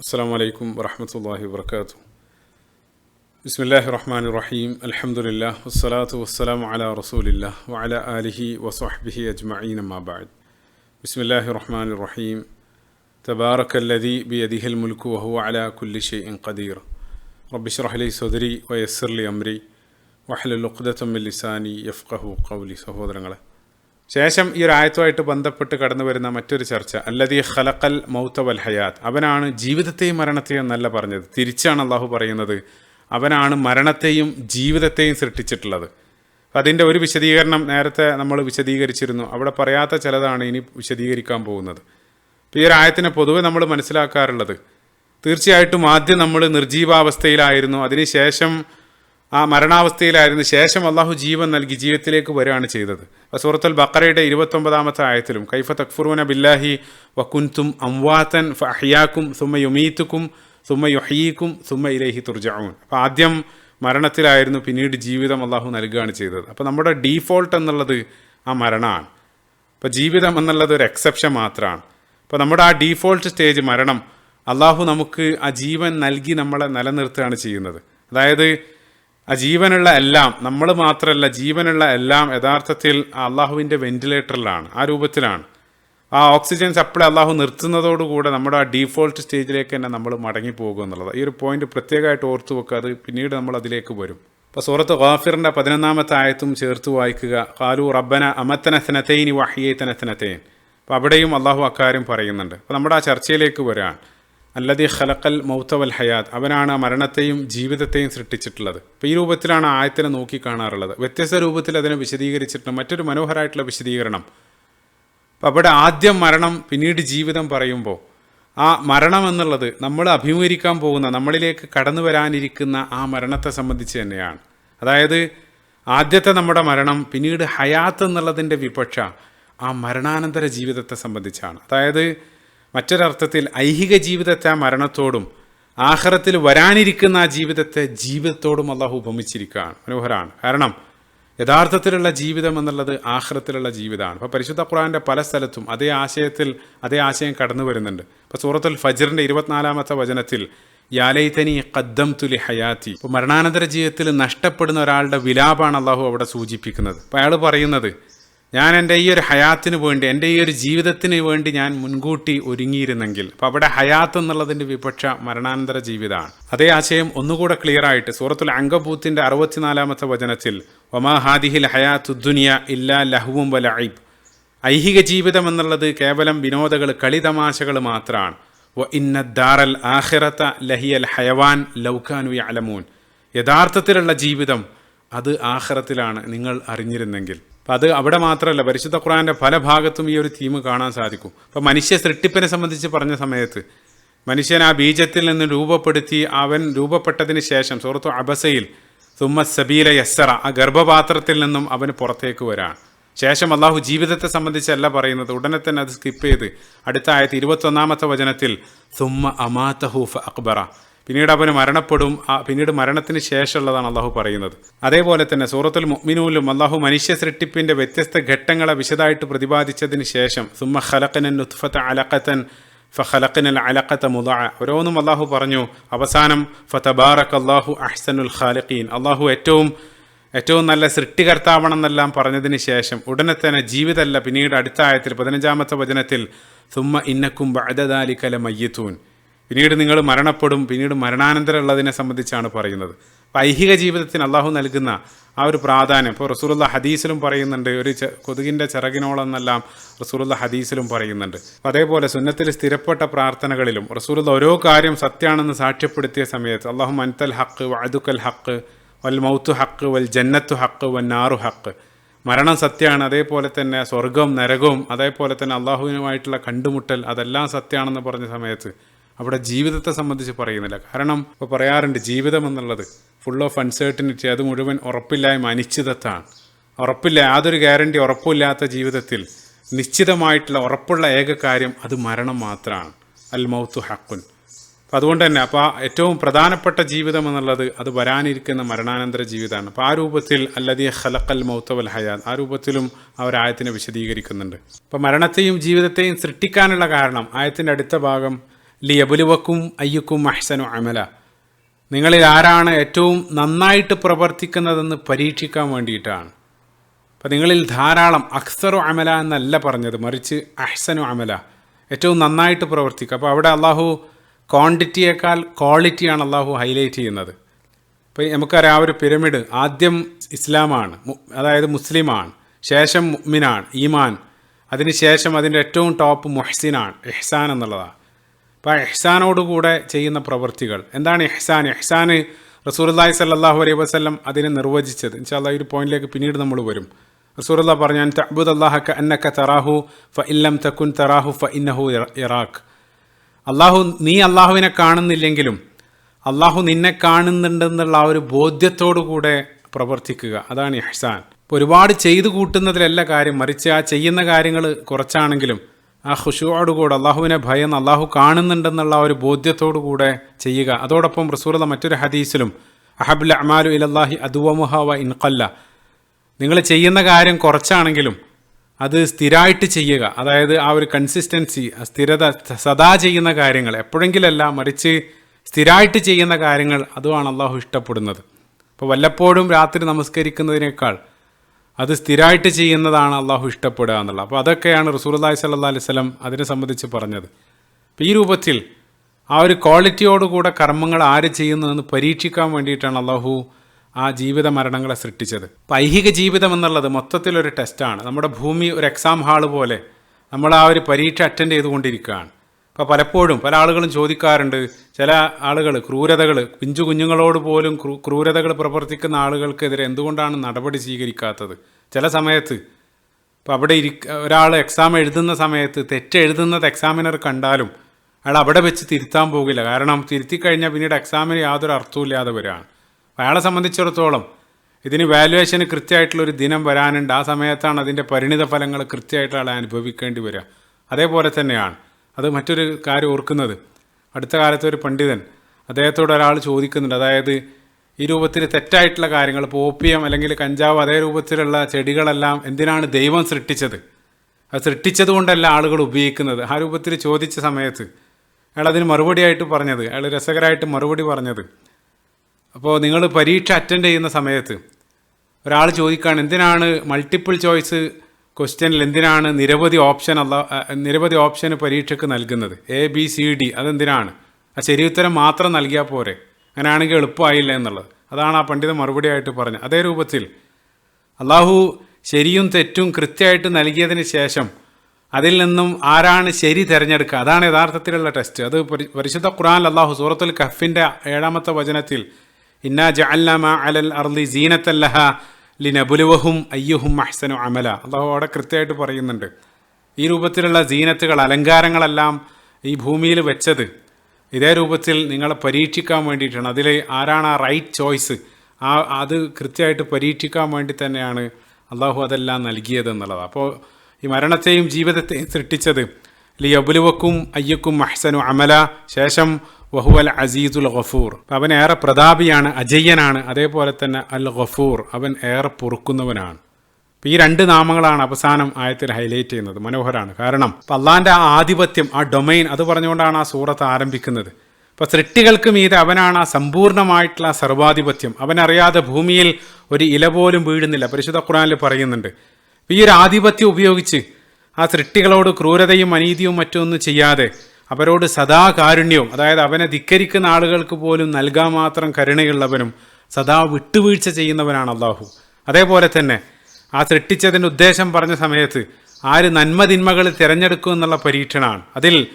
السلام عليكم ورحمة الله وبركاته بسم الله الرحمن الرحيم الحمد لله والصلاة والسلام على رسول الله وعلى آله وصحبه أجمعين ما بعد بسم الله الرحمن الرحيم تبارك الذي بيده الملك وهو على كل شيء قدير رب اشرح لي صدري ويسر لي أمري واحلل عقدة من لساني يفقه قولي സഹോദരങ്ങളെ ശേഷം ഈ ഒരു ആയത്തുമായിട്ട് ബന്ധപ്പെട്ട് കടന്നു വരുന്ന മറ്റൊരു ചർച്ച. അല്ലതി ഖലഖൽ മൗത്ത വൽ ഹയാത്ത് അവനാണ് ജീവിതത്തെയും മരണത്തെയും എന്നല്ല പറഞ്ഞത്. തിരിച്ചാണ് അള്ളാഹു പറയുന്നത്. അവനാണ് മരണത്തെയും ജീവിതത്തെയും സൃഷ്ടിച്ചിട്ടുള്ളത്. അതിന്റെ ഒരു വിശദീകരണം നേരത്തെ നമ്മൾ വിശദീകരിച്ചിരുന്നു. അവിടെ പറയാത്ത ചിലതാണ് ഇനി വിശദീകരിക്കാൻ പോകുന്നത്. ഈ ഒരു ആയത്തിനെ പൊതുവെ നമ്മൾ മനസ്സിലാക്കാറുള്ളത്. തീർച്ചയായിട്ടും ആദ്യം നമ്മൾ നിർജീവാവസ്ഥയിലായിരുന്നു അതിനുശേഷം ആ മരണാവസ്ഥയിലായിരുന്നു ശേഷം അള്ളാഹു ജീവൻ നൽകി ജീവിതത്തിലേക്ക് വരികയാണ് ചെയ്തത്. സൂറത്തുൽ ബക്കറയുടെ ഇരുപത്തൊമ്പതാമത്തെ ആയത്തിലും കൈഫ തക്ഫുറൂന ബില്ലാഹി വക്കുൻതും അംവാത്തൻ ഫഹിയാക്കും സുമ്മ യുമീത്തുക്കും സുമ്മ യുഹീക്കും സുമ്മ ഇലേഹി തുർജാവും അപ്പോൾ ആദ്യം മരണത്തിലായിരുന്നു പിന്നീട് ജീവിതം അള്ളാഹു നൽകുകയാണ് ചെയ്തത്. അപ്പോൾ നമ്മുടെ ഡീഫോൾട്ട് എന്നുള്ളത് ആ മരണമാണ്. അപ്പോൾ ജീവിതം എന്നുള്ളത് ഒരു എക്സെപ്ഷൻ മാത്രമാണ്. അപ്പോൾ നമ്മുടെ ആ ഡീഫോൾട്ട് സ്റ്റേജ് മരണം അള്ളാഹു നമുക്ക് ആ ജീവൻ നൽകി നമ്മളെ നിലനിർത്തുകയാണ് ചെയ്യുന്നത്. അതായത് ആ ജീവനുള്ള എല്ലാം നമ്മൾ മാത്രമല്ല ജീവനുള്ള എല്ലാം യഥാർത്ഥത്തിൽ അള്ളാഹുവിന്റെ വെന്റിലേറ്ററിലാണ് ആ രൂപത്തിലാണ്. ആ ഓക്സിജൻ സപ്ലൈ അള്ളാഹു നിർത്തുന്നതോടുകൂടെ നമ്മുടെ ആ ഡീഫോൾട്ട് സ്റ്റേജിലേക്ക് തന്നെ നമ്മൾ മടങ്ങി പോകും എന്നുള്ളത്. ഈ ഒരു പോയിന്റ് പ്രത്യേകമായിട്ട് ഓർത്തു വെക്കുക അത് പിന്നീട് നമ്മൾ അതിലേക്ക് വരും. അപ്പോൾ സൂറത്ത് ഗാഫിറിന്റെ പതിനൊന്നാമത്തെ ആയത്തും ചേർത്ത് വായിക്കുക കാലു റബ്ബന അമത്തനത്തനത്തൈനി വഹിയേത്തനത്തനത്തേൻ അപ്പോൾ അവിടെയും അള്ളാഹു അക്കാര്യം പറയുന്നുണ്ട്. അപ്പോൾ നമ്മുടെ ആ ചർച്ചയിലേക്ക് വരാൻ അല്ലതി ഖലക്കൽ മൗത്തവൽ ഹയാത്ത്. അവനാണ് മരണത്തെയും ജീവിതത്തെയും സൃഷ്ടിച്ചിട്ടുള്ളത്. അപ്പോൾ ഈ രൂപത്തിലാണ് ആയത്തിനെ നോക്കി കാണാറുള്ളത്. വ്യത്യസ്ത രൂപത്തിൽ അതിനെ വിശദീകരിച്ചിട്ടുണ്ട്. മറ്റൊരു മനോഹരമായിട്ടുള്ള വിശദീകരണം. അപ്പോൾ അവിടെ ആദ്യം മരണം പിന്നീട് ജീവിതം പറയുമ്പോൾ ആ മരണം എന്നുള്ളത് നമ്മൾ അഭിമുഖീകരിക്കാൻ പോകുന്ന നമ്മളിലേക്ക് കടന്നു വരാനിരിക്കുന്ന ആ മരണത്തെ സംബന്ധിച്ച് തന്നെയാണ്. അതായത് ആദ്യത്തെ നമ്മുടെ മരണം പിന്നീട് ഹയാത്ത് എന്നുള്ളതിന്റെ വിപക്ഷ ആ മരണാനന്തര ജീവിതത്തെ സംബന്ധിച്ചാണ്. അതായത് മറ്റൊരർത്ഥത്തിൽ ഐഹിക ജീവിതത്തെ മരണത്തോടും ആഹ്റത്തിൽ വരാനിരിക്കുന്ന ആ ജീവിതത്തെ ജീവിതത്തോടും അള്ളാഹു ഉപമിച്ചിരിക്കുകയാണ്. മനോഹരാണ്. കാരണം യഥാർത്ഥത്തിലുള്ള ജീവിതം എന്നുള്ളത് ആഹ്റത്തിലുള്ള ജീവിതമാണ്. അപ്പോൾ പരിശുദ്ധ ഖുറാന്റെ പല സ്ഥലത്തും അതേ ആശയത്തിൽ അതേ ആശയം കടന്നു വരുന്നുണ്ട്. ഇപ്പോൾ സൂറത്തുൽ ഫജറിന്റെ ഇരുപത്തിനാലാമത്തെ വചനത്തിൽ യാലൈതനി കദ്ദം തുലി ഹയാത്തി. ഇപ്പോൾ മരണാനന്തര ജീവിതത്തിൽ നഷ്ടപ്പെടുന്ന ഒരാളുടെ വിലാപാണ് അള്ളാഹു അവിടെ സൂചിപ്പിക്കുന്നത്. അപ്പോൾ അയാൾ പറയുന്നത് ഞാൻ എന്റെ ഈ ഒരു ഹയാത്തിന് വേണ്ടി എന്റെ ഈ ഒരു ജീവിതത്തിന് വേണ്ടി ഞാൻ മുൻകൂട്ടി ഒരുങ്ങിയിരുന്നെങ്കിൽ അപ്പോൾ അവിടെ ഹയാത്ത് എന്നുള്ളതിന്റെ വിപക്ഷ മരണാനന്തര ജീവിതമാണ് അതേ ആശയം ഒന്നുകൂടെ ക്ലിയർ ആയിട്ട് സൂറത്തുൽ അങ്കബൂത്തിന്റെ അറുപത്തിനാലാമത്തെ വചനത്തിൽ ഒമാ ഹാദിഹിൽ ഹയാത്തു ദുനിയ ഇല്ലാ ലഹുവും വലൈബ് ഐഹിക ജീവിതം എന്നുള്ളത് കേവലം വിനോദകൾ കളിതമാശകൾ മാത്രമാണ് വ ഇന്ന ദാറൽ ആഹിറത്ത ലഹിയൽ ഹയവാൻ ലൗഖാനു അലമൂൻ യഥാർത്ഥത്തിലുള്ള ജീവിതം അത് ആഹ്റത്തിലാണ് നിങ്ങൾ അറിഞ്ഞിരുന്നെങ്കിൽ. അപ്പം അത് അവിടെ മാത്രമല്ല പരിശുദ്ധ ഖുറാന്റെ പല ഭാഗത്തും ഈ ഒരു തീം കാണാൻ സാധിക്കും. അപ്പം മനുഷ്യ സൃഷ്ടിപ്പിനെ സംബന്ധിച്ച് പറഞ്ഞ സമയത്ത് മനുഷ്യൻ ആ ബീജത്തിൽ നിന്ന് രൂപപ്പെടുത്തി അവൻ രൂപപ്പെട്ടതിന് ശേഷം സുഹൃത്തു അബസയിൽ തുമ്മ സബീല യസ്സറ ആ ഗർഭപാത്രത്തിൽ നിന്നും അവന് പുറത്തേക്ക് വരാൻ. ശേഷം അള്ളാഹു ജീവിതത്തെ സംബന്ധിച്ചല്ല പറയുന്നത് ഉടനെ തന്നെ അത് സ്കിപ്പ് ചെയ്ത് അടുത്ത ആയത്ത് ഇരുപത്തൊന്നാമത്തെ വചനത്തിൽ തുമ്മ അമാത്തഹൂഫ് അക്ബറ പിന്നീട് അവന് മരണപ്പെടും. പിന്നീട് മരണത്തിന് ശേഷമുള്ളതാണ് അള്ളാഹു പറയുന്നത്. അതേപോലെ തന്നെ സൂറത്തുൽ മുഅ്മിനൂലും അള്ളാഹു മനുഷ്യ സൃഷ്ടിപ്പിന്റെ വ്യത്യസ്ത ഘട്ടങ്ങളെ വിശദമായിട്ട് പ്രതിപാദിച്ചതിന് ശേഷം സുമ്മ ഖലഖനൻ നുത്ഫത്ത അലഖത്തൻ ഫഖലഖനൽ അലക്കത്ത മുദ. ഓരോന്നും അള്ളാഹു പറഞ്ഞു. അവസാനം ഫതബാറക് അള്ളാഹു അഹ്സനുൽ ഖാലിഖീൻ. അള്ളാഹു ഏറ്റവും ഏറ്റവും നല്ല സൃഷ്ടികർത്താവണമെന്നെല്ലാം പറഞ്ഞതിന് ശേഷം ഉടനെ തന്നെ ജീവിതമല്ല പിന്നീട് അടുത്ത ആയത്തിൽ പതിനഞ്ചാമത്തെ വചനത്തിൽ സുമ്മ ഇന്നക്കും ബഅദദാലിക്കല മയ്യത്തൂൻ പിന്നീട് നിങ്ങൾ മരണപ്പെടും പിന്നീട് മരണാനന്തരമുള്ളതിനെ സംബന്ധിച്ചാണ് പറയുന്നത്. ഐഹിക ജീവിതത്തിന് അള്ളാഹു നൽകുന്ന ആ ഒരു പ്രാധാന്യം ഇപ്പോൾ റസൂലുള്ള ഹദീസിലും പറയുന്നുണ്ട് ഒരു കൊതുകിന്റെ ചിറകിനോളെന്നെല്ലാം റസൂലുള്ള ഹദീസിലും പറയുന്നുണ്ട്. അതേപോലെ സുന്നത്തിൽ സ്ഥിരപ്പെട്ട പ്രാർത്ഥനകളിലും റസൂലുള്ള ഓരോ കാര്യം സത്യാണെന്ന് സാക്ഷ്യപ്പെടുത്തിയ സമയത്ത് അള്ളാഹു മൻതൽ ഹക്ക് വഅദുക്കൽ ഹക്ക് വൽ മൗത്തു ഹക്ക് വൽ ജന്നത്തു ഹക്ക് വൽ നാറു ഹക്ക് മരണം സത്യമാണ് അതേപോലെ തന്നെ സ്വർഗം നരകവും അതേപോലെ തന്നെ അള്ളാഹുവിനുമായിട്ടുള്ള കണ്ടുമുട്ടൽ അതെല്ലാം സത്യമാണെന്ന് പറഞ്ഞ സമയത്ത് അവിടെ ജീവിതത്തെ സംബന്ധിച്ച് പറയുന്നില്ല. കാരണം ഇപ്പോൾ പറയാറുണ്ട് ജീവിതം എന്നുള്ളത് ഫുൾ ഓഫ് അൺസേർട്ടനിറ്റി അത് മുഴുവൻ ഉറപ്പില്ലായ്മ അനിശ്ചിതത്താണ് ഉറപ്പില്ല യാതൊരു ഗ്യാരണ്ടി ഉറപ്പില്ലാത്ത ജീവിതത്തിൽ നിശ്ചിതമായിട്ടുള്ള ഉറപ്പുള്ള ഏക കാര്യം അത് മരണം മാത്രമാണ്. അൽ മൗത്തു ഹക്കുൻ അപ്പം അതുകൊണ്ട് തന്നെ അപ്പോൾ ഏറ്റവും പ്രധാനപ്പെട്ട ജീവിതം എന്നുള്ളത് അത് വരാനിരിക്കുന്ന മരണാനന്തര ജീവിതമാണ്. അപ്പോൾ ആ രൂപത്തിൽ അല്ലതി ഖലഖൽ മൗത്തവൽ ഹയാൻ ആ രൂപത്തിലും അവർ ആയത്തിനെ വിശദീകരിക്കുന്നുണ്ട്. അപ്പോൾ മരണത്തെയും ജീവിതത്തെയും സൃഷ്ടിക്കാനുള്ള കാരണം ആയത്തിന്റെ അടുത്ത ഭാഗം ലിയബുലുവക്കും അയ്യക്കും അഹ്സനു അമല. നിങ്ങളിൽ ആരാണ് ഏറ്റവും നന്നായിട്ട് പ്രവർത്തിക്കുന്നതെന്ന് പരീക്ഷിക്കാൻ വേണ്ടിയിട്ടാണ്. അപ്പം നിങ്ങളിൽ ധാരാളം അക്സറു അമല എന്നല്ല പറഞ്ഞത് മറിച്ച് അഹ്സനു അമല ഏറ്റവും നന്നായിട്ട് പ്രവർത്തിക്കുക. അപ്പോൾ അവിടെ അള്ളാഹു ക്വാണ്ടിറ്റിയേക്കാൾ ക്വാളിറ്റിയാണ് അള്ളാഹു ഹൈലൈറ്റ് ചെയ്യുന്നത്. ഇപ്പോൾ നമുക്കറിയാം ആ ഒരു പിരമിഡ് ആദ്യം ഇസ്ലാമാണ് അതായത് മുസ്ലിമാണ് ശേഷം മുഅ്മിനാണ് ഈമാൻ. അതിനുശേഷം അതിന്റെ ഏറ്റവും ടോപ്പ് മുഹ്സിനാണ് ഇഹ്സാൻ എന്നുള്ളതാണ്. അപ്പോൾ എഹ്സാനോടുകൂടെ ചെയ്യുന്ന പ്രവൃത്തികൾ എന്താണ് എഹ്സാൻ ഇഹ്സാൻ റസൂർല്ലാഹി സല്ലാഹു അലൈഹി വസ്ലം അതിനെ നിർവചിച്ചത്. ഇൻഷാല്ലാ ഈ ഒരു പോയിന്റിലേക്ക് പിന്നീട് നമ്മൾ വരും. റസൂറുല്ല പറഞ്ഞു തഅബുദ് അള്ളാഹക്ക അന്നക്ക തറാഹു ഫ ഇല്ലം തക്കുൻ തറാഹു ഫ ഇന്നഹു ഇറാഖ്. അള്ളാഹു നീ അള്ളാഹുവിനെ കാണുന്നില്ലെങ്കിലും അള്ളാഹു നിന്നെ കാണുന്നുണ്ടെന്നുള്ള ആ ഒരു ബോധ്യത്തോടു കൂടെ പ്രവർത്തിക്കുക. അതാണ് ഇഹ്സാൻ. ഒരുപാട് ചെയ്തു കൂട്ടുന്നതിലല്ല കാര്യം. മറിച്ച് ആ ചെയ്യുന്ന കാര്യങ്ങൾ കുറച്ചാണെങ്കിലും ആ ഖുശുവോടുകൂടെ അള്ളാഹുവിനെ ഭയന്ന് അള്ളാഹു കാണുന്നുണ്ടെന്നുള്ള ഒരു ബോധ്യത്തോടു കൂടെ ചെയ്യുക. അതോടൊപ്പം റസൂലത മറ്റൊരു ഹദീസിലും അഹബുൽ അമാലു ഇലല്ലാഹി അദുവമുഹവ വ ഇൻകല്ല നിങ്ങൾ ചെയ്യുന്ന കാര്യം കുറച്ചാണെങ്കിലും അത് സ്ഥിരമായിട്ട് ചെയ്യുക. അതായത് ആ ഒരു കൺസിസ്റ്റൻസി സ്ഥിരത സദാ ചെയ്യുന്ന കാര്യങ്ങൾ എപ്പോഴെങ്കിലല്ല മറിച്ച് സ്ഥിരമായിട്ട് ചെയ്യുന്ന കാര്യങ്ങൾ അതുമാണ് അള്ളാഹു ഇഷ്ടപ്പെടുന്നത്. അപ്പോൾ വല്ലപ്പോഴും രാത്രി നമസ്കരിക്കുന്നതിനേക്കാൾ അത് സ്ഥിരമായിട്ട് ചെയ്യുന്നതാണ് അള്ളാഹു ഇഷ്ടപ്പെടുക എന്നുള്ളത്. അപ്പോൾ അതൊക്കെയാണ് റസൂർല്ലാഹി സല്ലാ അലൈഹി സ്വലം അതിനെ സംബന്ധിച്ച് പറഞ്ഞത്. ഈ രൂപത്തിൽ ആ ഒരു ക്വാളിറ്റിയോടുകൂടെ കർമ്മങ്ങൾ ആര് ചെയ്യുന്നതെന്ന് പരീക്ഷിക്കാൻ വേണ്ടിയിട്ടാണ് അള്ളാഹു ആ ജീവിത മരണങ്ങളെ സൃഷ്ടിച്ചത്. ഐഹിക ജീവിതം എന്നുള്ളത് മൊത്തത്തിലൊരു ടെസ്റ്റാണ് നമ്മുടെ ഭൂമി ഒരു എക്സാം ഹാൾ പോലെ നമ്മൾ ആ ഒരു പരീക്ഷ അറ്റൻഡ് ചെയ്തുകൊണ്ടിരിക്കുകയാണ്. അപ്പോൾ പലപ്പോഴും പല ആളുകളും ചോദിക്കാറുണ്ട് ചില ആളുകൾ ക്രൂരതകൾ പിഞ്ചു കുഞ്ഞുങ്ങളോട് പോലും ക്രൂ ക്രൂരതകൾ പ്രവർത്തിക്കുന്ന ആളുകൾക്കെതിരെ എന്തുകൊണ്ടാണ് നടപടി സ്വീകരിക്കാത്തത്? ചില സമയത്ത് ഇപ്പോൾ അവിടെ ഇരി ഒരാൾ എക്സാം എഴുതുന്ന സമയത്ത് തെറ്റെഴുതുന്നത് എക്സാമിനർ കണ്ടാലും അയാൾ അവിടെ വെച്ച് തിരുത്താൻ പോകില്ല. കാരണം തിരുത്തി കഴിഞ്ഞാൽ പിന്നീട് എക്സാമിന് യാതൊരു അർത്ഥവും ഇല്ലാതെ വരികയാണ്. അയാളെ സംബന്ധിച്ചിടത്തോളം ഇതിന് വാല്യുവേഷന് കൃത്യമായിട്ടുള്ള ഒരു ദിനം വരാനുണ്ട്. ആ സമയത്താണ് അതിന്റെ പരിണിത ഫലങ്ങൾ കൃത്യമായിട്ട് ആളെ അനുഭവിക്കേണ്ടി വരിക. അതേപോലെ തന്നെയാണ്. അത് മറ്റൊരു കാര്യം ഓർക്കുന്നത്. അടുത്ത കാലത്ത് ഒരു പണ്ഡിതൻ അദ്ദേഹത്തോട് ഒരാൾ ചോദിക്കുന്നുണ്ട്. അതായത് ഈ രൂപത്തിൽ തെറ്റായിട്ടുള്ള കാര്യങ്ങൾ ഇപ്പോൾ ഓപ്പിയം അല്ലെങ്കിൽ കഞ്ചാവ് അതേ രൂപത്തിലുള്ള ചെടികളെല്ലാം എന്തിനാണ് ദൈവം സൃഷ്ടിച്ചത്? അത് സൃഷ്ടിച്ചത് കൊണ്ടല്ല ആളുകൾ ഉപയോഗിക്കുന്നത്. ആ രൂപത്തിൽ ചോദിച്ച സമയത്ത് അയാൾ അതിന് മറുപടിയായിട്ട് പറഞ്ഞത്. അയാൾ രസകരമായിട്ട് മറുപടി പറഞ്ഞത്. അപ്പോൾ നിങ്ങൾ പരീക്ഷ അറ്റൻഡ് ചെയ്യുന്ന സമയത്ത് ഒരാൾ ചോദിക്കുകയാണ് എന്തിനാണ് മൾട്ടിപ്പിൾ ചോയ്സ് ക്വസ്റ്റ്യനിൽ എന്തിനാണ് നിരവധി ഓപ്ഷൻ അല്ല നിരവധി ഓപ്ഷന് പരീക്ഷയ്ക്ക് നൽകുന്നത്? എ ബി സി ഡി അതെന്തിനാണ്? ആ ശരിയുത്തരം മാത്രം നൽകിയാൽ പോരെ. അങ്ങനെയാണെങ്കിൽ എളുപ്പമായില്ല എന്നുള്ളത്. അതാണ് ആ പണ്ഡിതൻ മറുപടിയായിട്ട് പറഞ്ഞത്. അതേ രൂപത്തിൽ അള്ളാഹു ശരിയും തെറ്റും കൃത്യമായിട്ട് നൽകിയതിന് ശേഷം അതിൽ നിന്നും ആരാണ് ശരി തിരഞ്ഞെടുക്കുക? അതാണ് യഥാർത്ഥത്തിലുള്ള ടെസ്റ്റ് അത് പരിശുദ്ധ ഖുറാൻ അള്ളാഹു സൂറത്തുൽ കഫിന്റെ ഏഴാമത്തെ വചനത്തിൽ ഇന്നാ ജഅല്ലമ അലൽ അർലി സീനത്തല്ലഹ ലിനബുലുവഹും അയ്യുഹും അഹ്സനു അമല. അള്ളാഹു അവിടെ കൃത്യമായിട്ട് പറയുന്നുണ്ട്. ഈ രൂപത്തിലുള്ള ജീനത്തുകൾ അലങ്കാരങ്ങളെല്ലാം ഈ ഭൂമിയിൽ വെച്ചത് ഇതേ രൂപത്തിൽ നിങ്ങളെ പരീക്ഷിക്കാൻ വേണ്ടിയിട്ടാണ്. അതിൽ ആരാണ് ആ റൈറ്റ് ചോയ്സ് ആ അത് കൃത്യമായിട്ട് പരീക്ഷിക്കാൻ വേണ്ടി തന്നെയാണ് അള്ളാഹു അതെല്ലാം നൽകിയത് എന്നുള്ളത്. അപ്പോൾ ഈ മരണത്തെയും ജീവിതത്തെയും സൃഷ്ടിച്ചത് ലി അബുലുവക്കും അയ്യക്കും അഹ്സനു അമല. ശേഷം വഹുവൽ അസീസുൽ ഗഫൂർ. അവൻ ഏറെ പ്രതാപിയാണ് അജയ്യനാണ്. അതേപോലെ തന്നെ അൽ ഗഫൂർ അവൻ ഏറെ പൊറുക്കുന്നവനാണ്. ഈ രണ്ട് നാമങ്ങളാണ് അവസാനം ആയത്തിൽ ഹൈലൈറ്റ് ചെയ്യുന്നത് മനോഹരമാണ് കാരണം അള്ളാന്റെ ആ ആധിപത്യം ആ ഡൊമൈൻ അത് പറഞ്ഞുകൊണ്ടാണ് ആ സൂറത്ത് ആരംഭിക്കുന്നത്. അപ്പോൾ സൃഷ്ടികൾക്ക് മീതെ അവനാണ് ആ സമ്പൂർണമായിട്ടുള്ള സർവാധിപത്യം. അവനറിയാതെ ഭൂമിയിൽ ഒരു ഇല പോലും വീഴുന്നില്ല. പരിശുദ്ധ ഖുറാനിൽ പറയുന്നുണ്ട് ഈ ഒരു ആധിപത്യം ഉപയോഗിച്ച് ആ സൃഷ്ടികളോട് ക്രൂരതയും അനീതിയും മറ്റൊന്നും ചെയ്യാതെ അവരോട് സദാ കാരുണ്യവും അതായത് അവനെ ധിക്കരിക്കുന്ന ആളുകൾക്ക് പോലും നൽകാൻ മാത്രം കരുണയുള്ളവനും സദാ വിട്ടുവീഴ്ച ചെയ്യുന്നവനാണ് അള്ളാഹു അതേപോലെ തന്നെ ആ സൃഷ്ടിച്ചതിന്റെ ഉദ്ദേശം പറഞ്ഞ സമയത്ത് ആര് നന്മ തിന്മകൾ തിരഞ്ഞെടുക്കും എന്നുള്ള പരീക്ഷണമാണ്. അതിൽ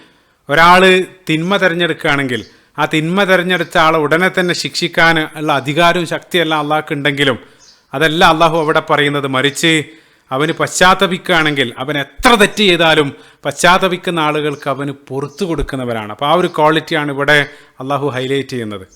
ഒരാൾ തിന്മ തിരഞ്ഞെടുക്കുകയാണെങ്കിൽ ആ തിന്മ തിരഞ്ഞെടുത്ത ആളെ ഉടനെ തന്നെ ശിക്ഷിക്കാൻ ഉള്ള അധികാരവും ശക്തിയെല്ലാം അള്ളാഹ്ക്ക് ഉണ്ടെങ്കിലും അതല്ല അള്ളാഹു അവിടെ പറയുന്നത് മറിച്ച് അവന് പശ്ചാത്തപിക്കുകയാണെങ്കിൽ അവൻ എത്ര തെറ്റ് ചെയ്താലും പശ്ചാത്തപിക്കുന്ന ആളുകൾക്ക് അവന് പുറത്തു കൊടുക്കുന്നവരാണ്. അപ്പോൾ ആ ഒരു ക്വാളിറ്റിയാണ് ഇവിടെ അള്ളാഹു ഹൈലൈറ്റ് ചെയ്യുന്നത്.